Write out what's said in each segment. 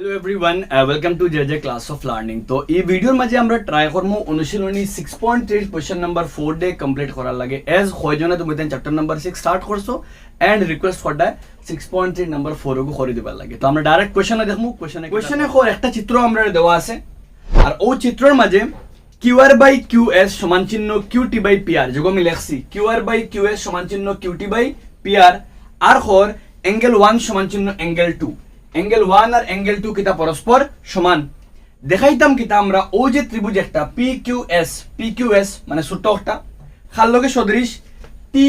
Hello everyone welcome to J J class of learning তো এই ভিডিওর মাঝে আমরা ট্রাই করব অনুশীলনী six point three question number four day complete করার লাগে। এজ হয়জনে তুমি তেন চ্যাপ্টার নাম্বার সিক্স স্টার্ট করছ এন্ড রিকোয়েস্ট করডায় সিক্স পয়েন্ট থ্রি নাম্বার ফোরকু করে দিবার লাগে। তো আমরা ডাইরেক্ট কোয়েশনে দেখব কোয়েশনে কোয়েশনে একটা চিত্র আমরা দেওয়া আছে। আর ও চিত্রের মাঝে Q R by Q S সমান চিহ্ন Q T by P R যেগুলো আমি লেখছি। Q R by Q S সমান চিহ্ন Q T by P R আর হর অ্যাঙ্গেল ওয়ান সমান চিহ্ন অ্যাঙ্গেল টু অ্যাঙ্গেল ওয়ান আর অ্যাঙ্গেল টু কিতা পরস্পর সমান। দেখাইতাম কিতা আমরা ও যে ত্রিভুজ একটা P Q S P Q S মানে ছোট্ট একটা খাল লগে সদৃশ টি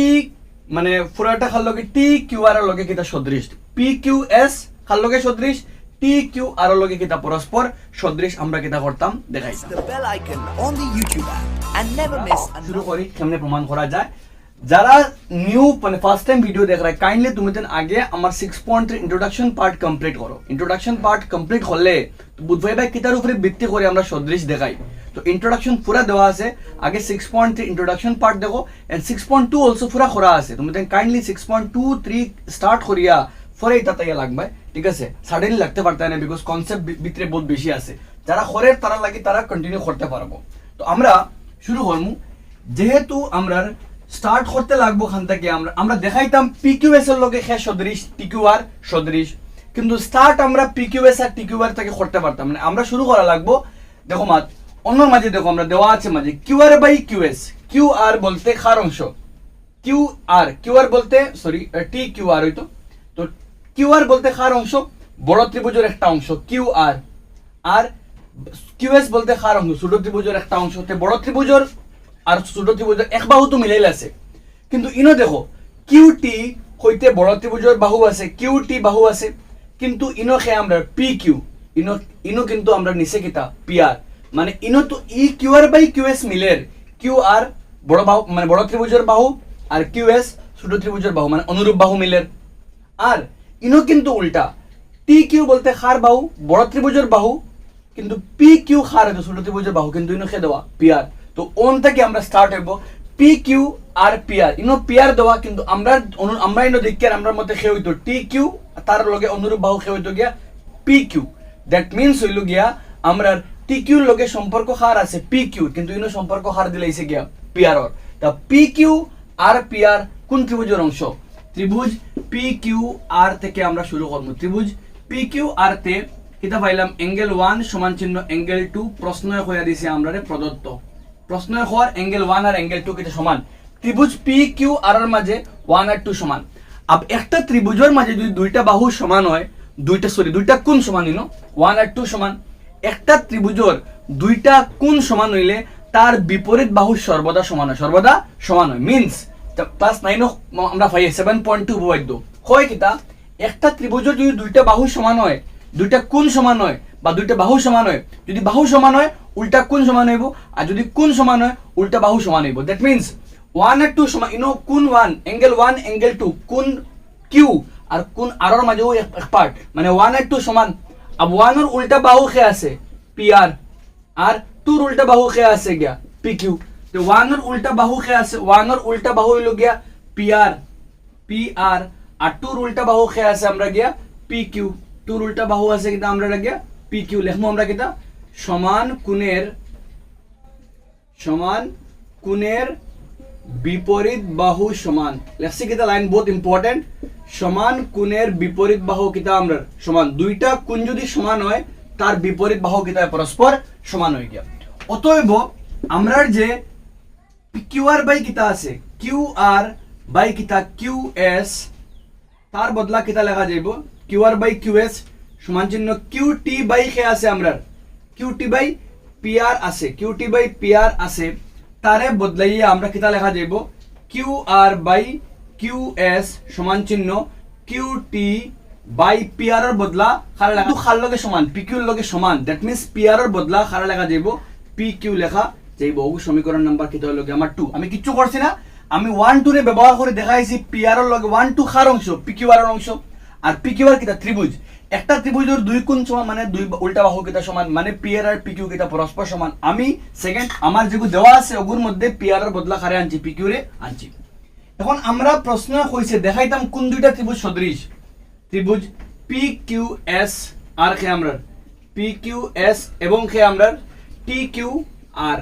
মানে পুরাটা খাল লগে টি কিউ আর লগে কিতা সদৃশ। পি কিউ এস খাল লগে সদৃশ টি কিউ আর লগে কিতা পরস্পর সদৃশ আমরা কিতা করতাম দেখাইতাম। শুরু করি কেমনে প্রমাণ করা যায়? যারা নিউ মানে ফার্স্ট টাইম ভিডিও দেখ রায় কাইন্ডলি তুমি তেন আগে আমার six point introduction part complete করো। ইন্ট্রোডাকশন পার্ট কমপ্লিট হলে বুধবাই ভাই কিতার উপরে ভিত্তি করে আমরা সদৃশ দেখাই। তো ইন্ট্রোডাকশন পুরা দেওয়া আছে, আগে six point three introduction part দেখো and six point two also পুরা করা আছে। তুমি তেন kindly six point two three start করিয়া ফরে এটা তাইয়া লাগবে ঠিক আছে? সাডেনলি লাগতে পারতে না বিকজ কনসেপ্ট ভিতরে বহুত বেশি আছে। যারা খরের তারা লাগে তারা কন্টিনিউ করতে পারব। তো আমরা শুরু করমু। যেহেতু আমরা স্টার্ট করতে লাগবো খান থেকে। আমরা আমরা দেখাইতাম পিকিউএস এর লগে খে সদৃশ টিকিউআর সদৃশ। কিন্তু স্টার্ট আমরা পিকিউএস আর টিকিউআর থেকে করতে পারতাম। না আমরা শুরু করা লাগবো। দেখো মাত অন্য মাঝে দেখো আমরা দেওয়া আছে মাঝে Q R by Q S Q R বলতে খার অংশ? কিউ আর কিউ আর বলতে সরি টি কিউ আর হইতো। তো কিউ আর বলতে খার অংশ? বড় ত্রিভুজের একটা অংশ কিউ আর আর কিউএস বলতে খার অংশ? ছোট ত্রিভুজের একটা অংশ বড় ত্রিভুজের আর ছোট ত্রিভুজের এক বাহু তো মিলাইল আছে। কিন্তু ইনো দেখো কিউ টি হইতে বড় ত্রিভুজের বাহু আছে কিউ টি বাহু আছে। কিন্তু ইনো খে আমরা পি কিউ, ইনো ইনো কিন্তু আমরা নিচে কিতা পি আর মানে ইনো তো ই Q R by Q S মিলের কিউ আর বড় বাহু মানে বড় ত্রিভুজের বাহু আর কিউ এস ছোট ত্রিভুজের বাহু মানে অনুরূপ বাহু মিলের আর ইনো কিন্তু উল্টা। টি কিউ বলতে খার বাহু বড় ত্রিভুজের বাহু, কিন্তু পি কিউ খার ছোট ত্রিভুজের বাহু, কিন্তু ইনো খে দেওয়া পি আর তো ওন থেকে আমরা স্টার্ট হইব P Q R P R ইনো পি আর দেওয়া কিন্তু আমরা আমরা ইনো দেখি আর আমরা মতে খে হইতো। টি কিউ তার লগে অনুরূপ বাহু খে হইতো গিয়া পি কিউ দ্যাট মিনস হইল গিয়া আমরা টি কিউর লগে সম্পর্ক হার আছে পি কিউ কিন্তু ইনো সম্পর্ক হার দিলাইছে গিয়া পি আর ওর তা P Q R P R কোন ত্রিভুজের অংশ? ত্রিভুজ পি কিউ আর থেকে আমরা শুরু করব। ত্রিভুজ পি কিউ আর তে কিতা পাইলাম? অ্যাঙ্গেল ওয়ান সমান চিহ্ন অ্যাঙ্গেল টু প্রশ্ন হইয়া দিছে আমরা রে প্রদত্ত। প্রশ্ন হওয়ার অ্যাঙ্গেল ওয়ান আর অ্যাঙ্গেল টু কিটা সমান। ত্রিভুজ পি কিউ আর এর মাঝে ওয়ান আর টু সমান। আব একটা ত্রিভুজের মাঝে যদি দুইটা বাহু সমান হয়, দুইটা সরি দুইটা কোণ সমান হইল ওয়ান আর টু সমান। একটা ত্রিভুজের দুইটা কোণ সমান হইলে তার বিপরীত বাহু সর্বদা সমান হয়, সর্বদা সমান হয়। মিনস ক্লাস নাইন আমরা পাই সেভেন পয়েন্ট টু উপবাদ্য হয় কিতা একটা ত্রিভুজের যদি দুইটা বাহু সমান হয়, দুইটা কোণ সমান হয় বা দুইটা বাহু সমান হয়, যদি বাহু সমান হয় উল্টা কোন সমান হইব? আর যদি কোন সমান হয়, উল্টা বাহু সমান হইব। দ্যাট মিনস ওয়ান আর টু সমান ইউনো কোন one angle one angle two কোন কিউ আর কোন আরর মাঝেও পার্ট মানে ওয়ান আর টু সমান আর ওয়ানের উল্টা বাহু খে আছে পি আর আর টুর উল্টা বাহু খে আছে গিয়া পি কিউ তো ওয়ানের উল্টা বাহু খে আছে ওয়ানের উল্টা বাহু হইল গিয়া পি আর পি আর আর টুর উল্টা বাহু খে আছে আমরা গিয়া পি কিউ টুর উল্টা বাহু আছে কিন্তু আমরা গিয়া পি কিউ লেখমো আমরা কিতা? সমান কোণের সমান কোণের বিপরীত বাহু সমান। লেখছি কিতা লাইন বহুত ইম্পর্টেন্ট সমান কোণের বিপরীত বাহু কিতা আমরা? সমান। দুইটা কোণ যদি সমান হয়, তার বিপরীত বাহু কিতা পরস্পর সমান হয়ে গিয়া। অতএব আমরার যে কিউ আর বাই কিতা আছে কিউ আর বাই কিতা কিউ এস তার বদলা কিতা লেখা যাইব? Q R by Q S সমান চিহ্ন কিউ টি বাই খে আছে আমরার। Q T by P R আছে Q T by P R আছে, তারে বদলাইয়া আমরা কিতা লেখা যাইব? Q R by Q S সমান চিহ্ন বদলা লেখা খার লগে সমান পি কিউর লগে সমান দ্যাট মিনস বদলা খারা লেখা যাইব পি কিউ লেখা যাইব। ও সমীকরণ নাম্বার কিতা গিয়ে আমার টু আমি কিচ্ছু করছি না। আমি ওয়ান টু রে ব্যবহার করে দেখাইছি পি আর এর লগে ওয়ান টু খার অংশ পি কিউ আর অংশ। আর পি কিউ আর কিতা? ত্রিভুজ একটা ত্রিভুজের দুই কোণ সমান মানে দুই উল্টা বাহু কিতা সমান মানে P R R P Q কিতা পরস্পর সমান। আমি সেকেন্ড আমার যেগুলো দেওয়া আছে, ওগুর মধ্যে পি আর বদলা খারে আনছি পি কিউ রে আনছি। এখন আমরা প্রশ্ন হইছে দেখাইতাম কোন দুইটা ত্রিভুজ সদৃশ? ত্রিভুজ পি কিউ এস আর খে আমরা পি কিউ এস এবং খে আমরা টি কিউ আর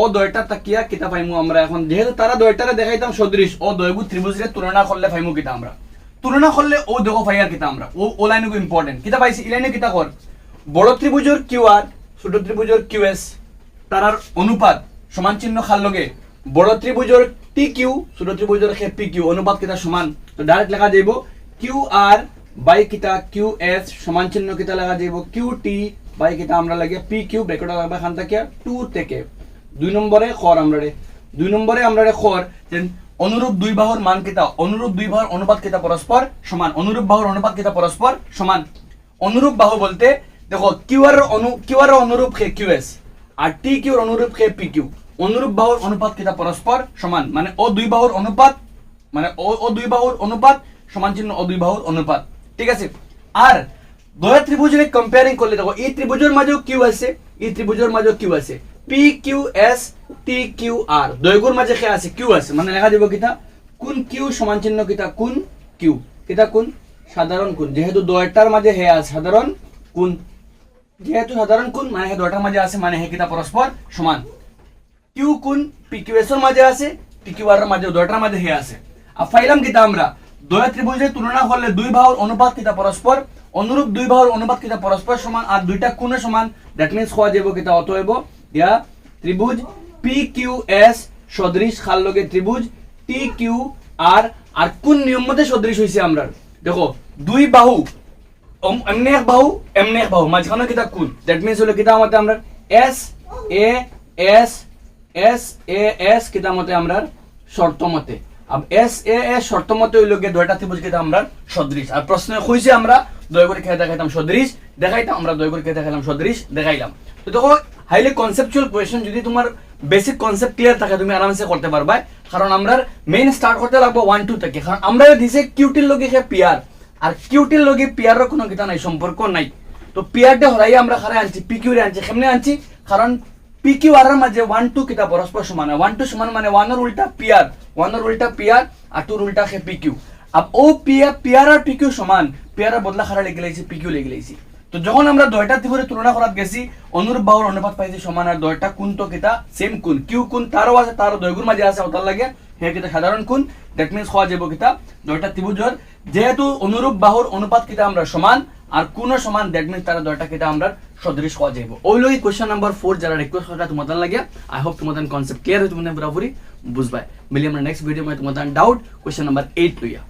ও দয়টা তাকিয়া কিতা পাইমু আমরা এখন? যেহেতু তারা দয়টারে দেখাইতাম সদৃশ ও দয়গু ত্রিভুজরে তুলনা করলে পাইমু কিতা আমরা? তুলনা করলে, ও দেখো পাইয়ার কিতা আমরা, ও ও লাইনগু ইম্পর্টেন্ট কিতা পাইছি? এই লাইনে কিতা কর? বড় ত্রিভুজের কিউ আর ছোট ত্রিভুজের কিউ এস তারার অনুপাত সমান চিহ্ন খাল লগে। বড় ত্রিভুজের টি কিউ ছোট ত্রিভুজের খে পি কিউ অনুপাত কিতা সমান? তো ডাইরেক্ট লেখা যাইব কিউ আর বাই কিতা কিউ এস সমান চিহ্ন কিতা লেখা যাইব কিউ টি বাই কিতা আমরা লাগে পি কিউ ব্রেকেট লাগবে খান থেকে টু থেকে। দুই নম্বরে খর আমরা রে। দুই নম্বরে আমরা রে খর অনুরূপ দুই বাহুর মান কিতা? অনুরূপ দুই বাহুর অনুপাত কিতা পরস্পর সমান? অনুরূপ বাহুর অনুপাত কিতা পরস্পর সমান? অনুরূপ বাহু বলতে, দেখো কিউ আর অনু কিউ আর অনুরূপ খে কিউ এস আর টি কিউর অনুরূপ খে পি কিউ? অনুরূপ বাহুর অনুপাত কিতা পরস্পর সমান? মানে ও দুই বাহুর অনুপাত মানে ও ও দুই বাহুর অনুপাত সমান চিহ্ন ও দুই বাহুর অনুপাত। ঠিক আছে? আর দয়া ত্রিভুজের কম্পেয়ারিং করলে, দেখো, এই ত্রিভুজের মাঝেও কিউ আছে, এই ত্রিভুজের মাঝেও কিউ আছে। P Q S T Q R দৈগুর মাঝে খে আছে? কিউ আছে। মানে লেখা দিব কিতা? কোন কিউ সমান চিহ্ন কিতা? কোন কিউ কিতা কোন? সাধারণ কোন। যেহেতু দয়টার মাঝে হে আছে, সাধারণ কোন? যেহেতু সাধারণ কোন মানে দয়টার মাঝে আছে মানে হে কিতা? পরস্পর সমান। কিউ কোন? পি কিউ এর মাঝে আছে পি কিউ মাঝে দয়টার মাঝে হে আছে। আর ফাইলাম কিতা আমরা? দয়া ত্রিভুজের তুলনা করলে দুই বাহুর অনুপাত কিতা? পরস্পর। অনুরূপ দুই বাহুর অনুপাত কিতা? পরস্পর সমান। আর দুইটা কোণে সমান। দ্যাট মিন্স হওয়া যাব কিতা? অতএব ইয়া? ত্রিভুজ? পি কিউ এস সদৃশ খাল লগে ত্রিভুজ। টি কিউ আর আর কোন নিয়ম মতে সদৃশ হয়েছে আমরা? দেখো, দুই বাহু এমনি এক বাহু, এমনি এক বাহু, মাঝখানে কিতা কোন? দ্যাট মিনস হলো কিতা মতে আমরা S A S S A S কিতা মতে আমরা শর্ত মতে। এস, এ এস শর্ত মতে হইল গিয়ে দুইটা ত্রিভুজ আমরা সদৃশ। আর প্রশ্ন কইছে আমরা করে খেয়ে দেখাইতাম সদৃশ, দেখাইতাম আমরা করে খেয়ে দেখাইলাম সদৃশ, দেখাইলাম। তো দেখো হাইলি কনসেপচুয়াল কোয়েশ্চন যদি তোমার বেসিক কনসেপ্ট ক্লিয়ার থাকে, তুমি আরামসে করতে পারবা। কারণ আমরা মেইন স্টার্ট করতে লাগবো ওয়ান টু থেকে। কারণ আমরা দিছে কিউটির লগে খে পিয়ার আর কিউটির লগে পিয়ারের কোনো কিতা নাই সম্পর্ক নাই। তো পিয়ারটা হরাই আমরা খারে আনছি পিকিউরে আনছি কেমনে আনছি। কারণ পিকিউ আর মাঝে ওয়ান টু কিতা পরস্পর সমান ওয়ান টু সমান মানে ওয়ানের উল্টা পিয়ার ওয়ানের উল্টা পিয়ার আর টুর উল্টা খে পিকিউ আব ও পিয়ার পিয়ার আর পিকিউ সমান পিয়ারের বদলা খারা লেগে লাইছি পিকিউ লেগে লাইছি তো যখন আমরা দয়টা ত্রিভুজের তুলনা করাত গেছি অনুরূপ বাহুর অনুপাত পাইছি সমান আর দয়টা কোন তো কিতা সেম কোন কিউ কোন তারও আছে তারও দয়গুর মাঝে আছে ওটার লাগে হে কিতা সাধারণ কোন দ্যাট মিন্স হওয়া যাব কিতা দয়টা ত্রিভুজের যেহেতু অনুরূপ বাহুর অনুপাত কিতা আমরা সমান আর কোন সমান দ্যাট মিন্স তারা দয়টা কেটে আমরা সদৃশ হওয়া যাইব। ওই লই কোশ্চেন নাম্বার ফোর যারা রিকোয়েস্ট করা তোমাদের লাগে আই হোপ তোমাদের কনসেপ্ট ক্লিয়ার হয়ে, তোমাদের পুরোপুরি বুঝবাই মিলিয়ে আমরা নেক্সট ভিডিও তোমাদের ডাউট কোয়েশ্চন নাম্বার এইট লইয়া।